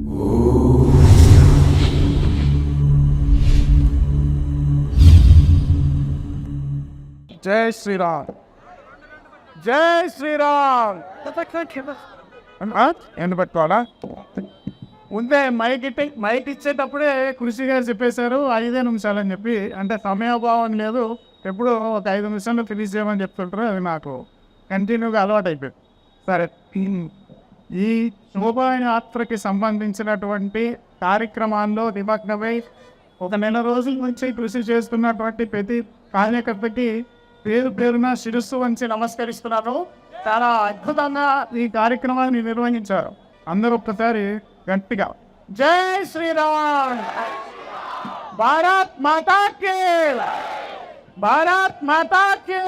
జై శ్రీరామ్. జై శ్రీరామ్. ఎండ పెట్టుకోవాలా? ముందే మైక్ ఇట్టి మైక్ ఇచ్చేటప్పుడే కృషి గారు చెప్పేశారు ఐదే నిమిషాలు అని చెప్పి. అంటే సమయాభావం లేదు ఎప్పుడు ఒక ఐదు నిమిషాలు ఫినిష్ చేయమని చెప్తుంటారు అది నాకు కంటిన్యూగా అలవాటు అయిపోయింది సరే. ఈ శోభాయాత్రకి సంబంధించినటువంటి కార్యక్రమాల్లో నిమగ్నమై ఒక నెల రోజుల నుంచి కృషి చేస్తున్నటువంటి ప్రతి కార్యకర్తకి పేరు పేరున శిరస్సు వంచి నమస్కరిస్తున్నారు. చాలా అద్భుతంగా ఈ కార్యక్రమాన్ని నిర్వహించారు. అందరూ ఒక్కసారి గట్టిగా జై శ్రీరామ్! భారత్ మాతా భారత్ మాతా కే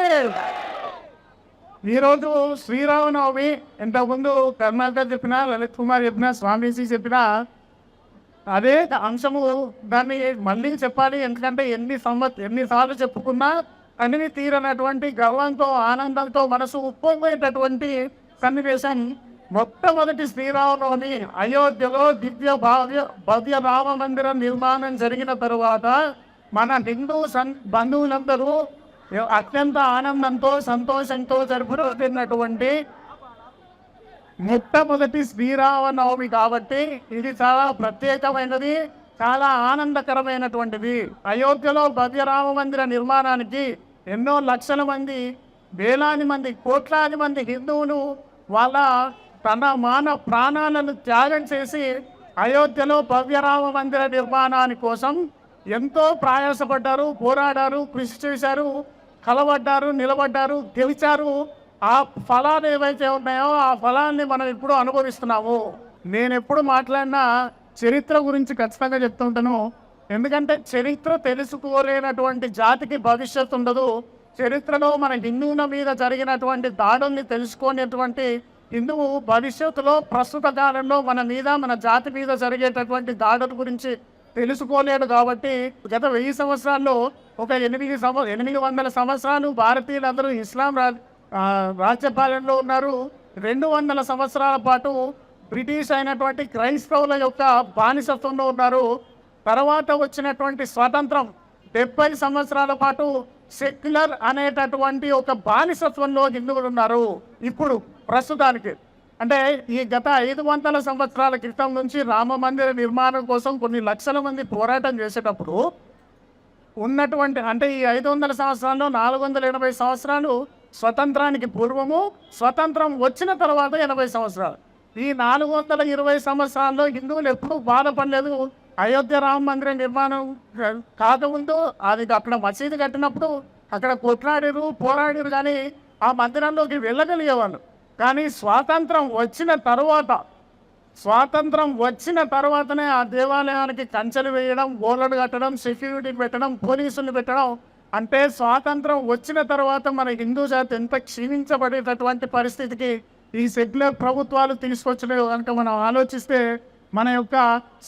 ఈరోజు శ్రీరామనవమి. ఇంతకుముందు కర్ణాటక చెప్పిన లలిత్ కుమార్ చెప్పిన స్వామీజీ చెప్పిన అదే అంశము. దాన్ని మళ్ళీ చెప్పాలి. ఎందుకంటే ఎన్ని సంవత్ ఎన్నిసార్లు చెప్పుకున్నా అన్ని తీరనటువంటి గర్వంతో ఆనందంతో మనసు ఉప్పొంగేటటువంటి సన్నివేశం. మొట్టమొదటి శ్రీరామనవమి అయోధ్యలో దివ్య భావ్య భవ్య రామ మందిరం నిర్మాణం జరిగిన తరువాత మన హిందూ సన్ బంధువులందరూ అత్యంత ఆనందంతో సంతోషంతో జరుపుతున్నటువంటి మొట్టమొదటి శ్రీరామనవమి కాబట్టి ఇది చాలా ప్రత్యేకమైనది చాలా ఆనందకరమైనటువంటిది. అయోధ్యలో భవ్యరామ మందిర నిర్మాణానికి ఎన్నో లక్షల మంది వేలాది మంది కోట్లాది మంది హిందువులు వాళ్ళ తన మాన ప్రాణాలను త్యాగం చేసి అయోధ్యలో భవ్యరామ మందిర నిర్మాణాని కోసం ఎంతో ప్రయాసపడ్డారు పోరాడారు కృషి చేశారు. కలబడ్డారు నిలబడ్డారు గెలిచారు. ఆ ఫలాలు ఏవైతే ఉన్నాయో ఆ ఫలాన్ని మనం ఇప్పుడు అనుభవిస్తున్నాము. నేను ఎప్పుడు మాట్లాడినా చరిత్ర గురించి ఖచ్చితంగా చెప్తుంటాను ఎందుకంటే చరిత్ర తెలుసుకోలేనటువంటి జాతికి భవిష్యత్తు ఉండదు. చరిత్రలో మన హిందువుల మీద జరిగినటువంటి దాడుల్ని తెలుసుకునేటువంటి హిందువు భవిష్యత్తులో ప్రస్తుత కాలంలో మన మీద మన జాతి మీద జరిగేటటువంటి దాడుల గురించి తెలుసుకోలేడు కాబట్టి గత వెయ్యి సంవత్సరాల్లో ఒక ఎనిమిది సంవ ఎనిమిది వందల సంవత్సరాలు భారతీయులందరూ ఇస్లాం రా రాజ్యపాలనలో ఉన్నారు. రెండు వందల సంవత్సరాల పాటు బ్రిటిష్ అయినటువంటి క్రైస్తవుల యొక్క బానిసత్వంలో ఉన్నారు. తర్వాత వచ్చినటువంటి స్వాతంత్రం డెబ్బై సంవత్సరాల పాటు సెక్యులర్ అనేటటువంటి ఒక బానిసత్వంలో హిందువులు ఉన్నారు. ఇప్పుడు ప్రస్తుతానికి అంటే ఈ గత ఐదు వందల సంవత్సరాల క్రితం నుంచి రామ మందిర నిర్మాణం కోసం కొన్ని లక్షల మంది పోరాటం చేసేటప్పుడు ఉన్నటువంటి అంటే ఈ ఐదు వందల సంవత్సరాల్లో నాలుగు వందల ఎనభై సంవత్సరాలు స్వతంత్రానికి పూర్వము స్వతంత్రం వచ్చిన తర్వాత ఎనభై సంవత్సరాలు. ఈ నాలుగు వందల ఇరవై సంవత్సరాల్లో హిందువులు ఎప్పుడూ బాధపడలేదు. అయోధ్య రామ మందిర నిర్మాణం కాకముందు అది అక్కడ మసీదు కట్టినప్పుడు అక్కడ కొట్లాడిరు పోరాడిరు కానీ ఆ మందిరంలోకి వెళ్ళగలిగేవాళ్ళు. కానీ స్వాతంత్రం వచ్చిన తర్వాత స్వాతంత్రం వచ్చిన తర్వాతనే ఆ దేవాలయానికి కంచెలు వేయడం గోడలు కట్టడం సెక్యూరిటీ పెట్టడం పోలీసులు పెట్టడం. అంటే స్వాతంత్రం వచ్చిన తర్వాత మన హిందూ జాతి ఎంత క్షీణించబడేటటువంటి పరిస్థితికి ఈ సెక్యులర్ ప్రభుత్వాలు తీసుకొచ్చినాయో కనుక మనం ఆలోచిస్తే మన యొక్క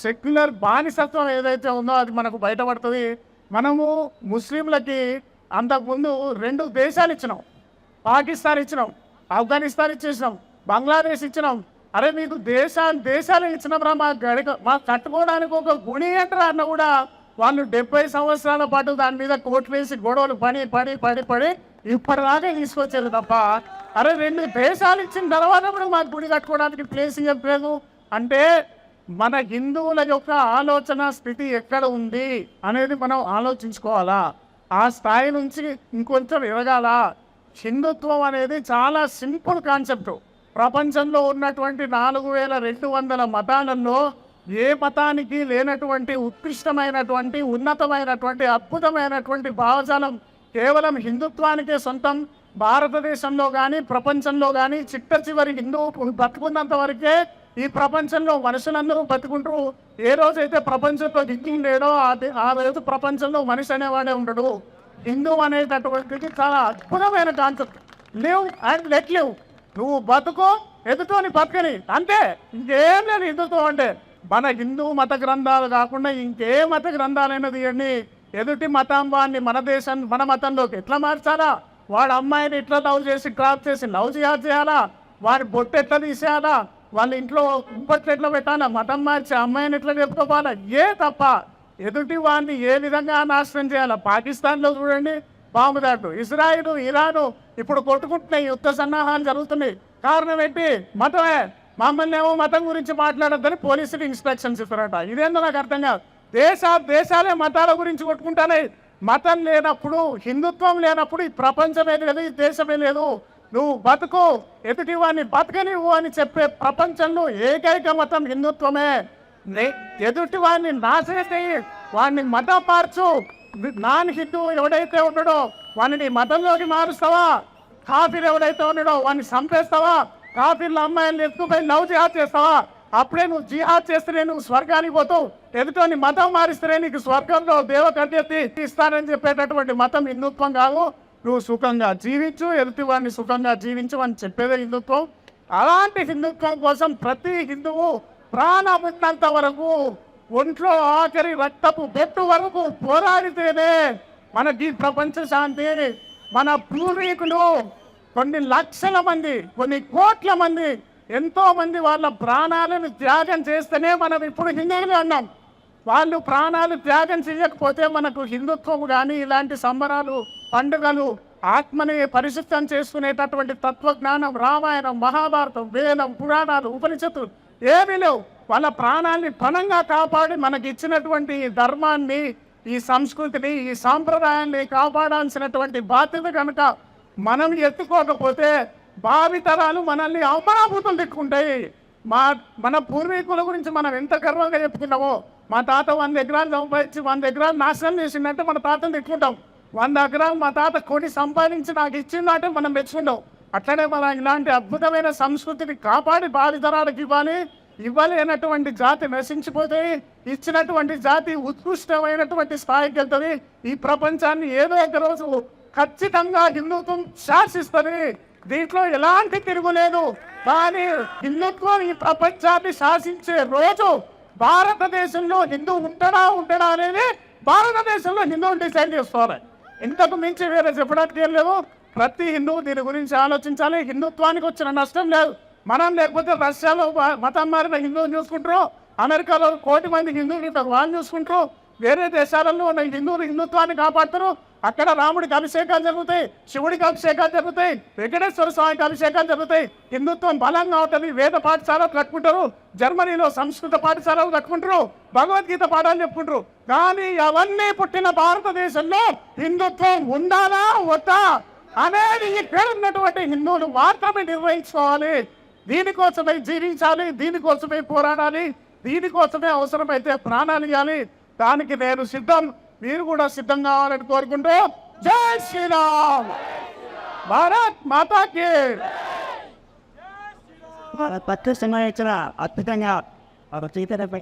సెక్యులర్ బానిసత్వం ఏదైతే ఉందో అది మనకు బయటపడుతుంది. మనము ముస్లింలకి అంతకుముందు రెండు దేశాలు ఇచ్చినాం. పాకిస్తాన్ ఇచ్చినాం. ఆఫ్ఘనిస్తాన్ ఇచ్చేసినాం బంగ్లాదేశ్ ఇచ్చినాం. అరే మీకు దేశాలు దేశాలు ఇచ్చినప్పుడు మా గడక మా కట్టుకోవడానికి ఒక గుణి అంటారు అన్న కూడా వాళ్ళు డెబ్బై సంవత్సరాల పాటు దాని మీద కోట్లు వేసి గొడవలు పడి పడి పడి పడి ఇప్పటిదాకా తీసుకొచ్చారు తప్ప అరే రెండు దేశాలు ఇచ్చిన తర్వాత కూడా మాకు గుడి కట్టుకోవడానికి ప్లేస్ చెప్పలేదు అంటే మన హిందువుల యొక్క ఆలోచన స్థితి ఎక్కడ ఉంది అనేది మనం ఆలోచించుకోవాలా? ఆ స్థాయి నుంచి ఇంకొంచెం ఎదగాల? హిందుత్వం అనేది చాలా సింపుల్ కాన్సెప్ట్. ప్రపంచంలో ఉన్నటువంటి నాలుగు వేల రెండు వందల మతాలలో ఏ మతానికి లేనటువంటి ఉత్కృష్టమైనటువంటి ఉన్నతమైనటువంటి అద్భుతమైనటువంటి భావజాలం కేవలం హిందుత్వానికే సొంతం. భారతదేశంలో కానీ ప్రపంచంలో కానీ చిట్ట చివరి హిందువు బతుకున్నంత వరకే ఈ ప్రపంచంలో మనుషులందరూ బతుకుంటూ ఏ రోజైతే ప్రపంచంలో హిందూ లేడో ఆ ఆ రోజు ప్రపంచంలో మనిషి అనేవాడే ఉండడు. హిందూ అనేటటువంటిది చాలా అద్భుతమైన concept. Live and let live. నువ్వు బతుకు ఎదుటోని బతకని అంతే. ఇంకేం లేదు హిందుత్వం అంటే మన హిందూ మత గ్రంథాలు కాకుండా ఇంకే మత గ్రంథాలైనా తీయండి ఎదుటి మతాంబాన్ని మన దేశం మన మతంలోకి ఎట్లా మార్చాలా? వాడు అమ్మాయిని ఇట్లా లవ్ చేసి క్రాప్ చేసి లవ్ చేయాలి చేయాలా? వారి బొట్టు ఎట్లా తీసేయాలా? వాళ్ళ ఇంట్లో ఇంపట్లు ఎట్లా పెట్టాలా? మతం మార్చి అమ్మాయిని ఎట్లా చెప్పుకోవాలా? ఏ తప్ప. ఎదుటి వాడిని ఏ విధంగా నాశనం చేయాలో పాకిస్తాన్లో చూడండి బాంబు దాటు. ఇజ్రాయిల్ ఇరాను ఇప్పుడు కొట్టుకుంటున్నాయి యుద్ధ సన్నాహాలు జరుగుతున్నాయి. కారణం ఏంటి? మతమే. మమ్మల్ని ఏమో మతం గురించి మాట్లాడొద్దని పోలీసులు ఇన్స్ట్రక్షన్స్ ఇస్తారట. ఇదేందో నాకు అర్థం కాదు. దేశ దేశాలే మతాల గురించి కొట్టుకుంటానే మతం లేనప్పుడు హిందుత్వం లేనప్పుడు ఈ ప్రపంచమే లేదు ఈ దేశమే లేదు. నువ్వు బతుకు ఎదుటి వాడిని బతకనివ్వు అని చెప్పే ప్రపంచంలో ఏకైక మతం హిందుత్వమే. ఎదుటి వారిని నాశనం చేయి. వాడిని మతం మార్చు నాన్ హిందూ ఎవడైతే ఉన్నాడో వాడిని మతంలోకి మారుస్తావా? కాఫీలు ఎవడైతే ఉన్నాడో వాడిని చంపేస్తావా? కాఫీలు అమ్మాయిలు ఎత్తుకుపోయి లవ్ జిహాద్ చేస్తావా? అప్పుడే నువ్వు జిహాద్ చేస్తేనే నువ్వు స్వర్గానికి పోతావు. ఎదుటిని మతం మారిస్తేనే నీకు స్వర్గంలో దేవకర్యతి ఇస్తానని చెప్పేటటువంటి మతం హిందుత్వం కాదు. నువ్వు సుఖంగా జీవించు ఎదుటి వాడిని సుఖంగా జీవించు అని చెప్పేదే హిందుత్వం. అలాంటి హిందుత్వం కోసం ప్రతి హిందువు ప్రాణమున్నంత వరకు ఒంట్లో ఆఖరి రక్తపు బొట్టు వరకు పోరాడితేనే మనకి ప్రపంచ శాంతి మన పూర్వీకులు కొన్ని లక్షల మంది కొన్ని కోట్ల మంది ఎంతో మంది వాళ్ళ ప్రాణాలను త్యాగం చేస్తేనే మనం ఇప్పుడు హిందువులు అన్నాం. వాళ్ళు ప్రాణాలు త్యాగం చేయకపోతే మనకు హిందుత్వం కానీ ఇలాంటి సంబరాలు పండుగలు ఆత్మని పరిశుద్ధం చేసుకునేటటువంటి తత్వజ్ఞానం రామాయణం మహాభారతం వేదం పురాణాలు ఉపనిషత్తులు ఏమీ లేవు. వాళ్ళ ప్రాణాన్ని పణంగా కాపాడి మనకి ఇచ్చినటువంటి ఈ ధర్మాన్ని ఈ సంస్కృతిని ఈ సాంప్రదాయాన్ని కాపాడాల్సినటువంటి బాధ్యత కనుక మనం ఎత్తుకోకపోతే భావితరాలు మనల్ని అవమానభూతం తిట్టుకుంటాయి మా మన పూర్వీకుల గురించి మనం ఎంత గర్వంగా చెప్పుకున్నామో మా తాత వంద ఎకరాలు సంపాదించి వంద ఎకరాలు నాశనం చేసిందంటే మన తాతను తిట్టుకుంటాం వంద ఎకరాలు మా తాత కొని సంపాదించి నాకు ఇచ్చిందంటే మనం మెచ్చుకుంటాం అట్లనే మన ఇలాంటి అద్భుతమైన సంస్కృతిని కాపాడి భావితరాలకు ఇవ్వాలి. ఇవ్వలేనటువంటి జాతి నశించిపోతే ఇచ్చినటువంటి జాతి ఉత్కృష్టమైనటువంటి స్థాయికి వెళ్తుంది. ఈ ప్రపంచాన్ని ఏదో ఒక రోజు ఖచ్చితంగా హిందుత్వం శాసిస్తుంది. దీంట్లో ఎలాంటి తిరుగులేదు కానీ హిందుత్వం ఈ ప్రపంచాన్ని శాసించే రోజు భారతదేశంలో హిందూ ఉంటాడా ఉంటాడా అనేది భారతదేశంలో హిందువులు డిసైడ్ చేసుకోవాలి. ఇంతకు మించి వేరే చెప్పడానికి ఏం లేదు ప్రతి హిందువు దీని గురించి ఆలోచించాలి. హిందుత్వానికి వచ్చిన నష్టం లేదు. మనం లేకపోతే రష్యాలో మ- మతం మారిన హిందువులు చూసుకుంటారు అమెరికాలో కోటి మంది హిందువులు ఉంటారు వాళ్ళు చూసుకుంటారు వేరే దేశాలలో ఉన్న హిందువులు హిందుత్వాన్ని కాపాడుతారు. అక్కడ రాముడికి అభిషేకాలు జరుగుతాయి శివుడికి అభిషేకాలు జరుగుతాయి వెంకటేశ్వర స్వామికి అభిషేకాలు జరుగుతాయి. హిందుత్వం బలంగా ఉంటుంది వేద పాఠశాలలు కట్టుకుంటారు జర్మనీలో సంస్కృత పాఠశాలలు కట్టుకుంటారు భగవద్గీత పాఠాలు చెప్పుకుంటారు. కానీ అవన్నీ పుట్టిన భారతదేశంలో హిందుత్వం ఉండాలా వద్దా? అనేది ఇక్కడ ఉన్నటువంటి హిందువులు మాత్రమే నిర్వహించుకోవాలి దీనికోసమే జీవించాలి దీనికోసమే పోరాడాలి దీనికోసమే అవసరమైతే ప్రాణాలు ఇవ్వాలి. దానికి నేను సిద్ధం మీరు కూడా సిద్ధం కావాలని కోరుకుంటూ జై శ్రీరామ్. భారత్ మాతాకి. పత్తు సంబంధించిన అద్భుతంగా ఒక చీతలపై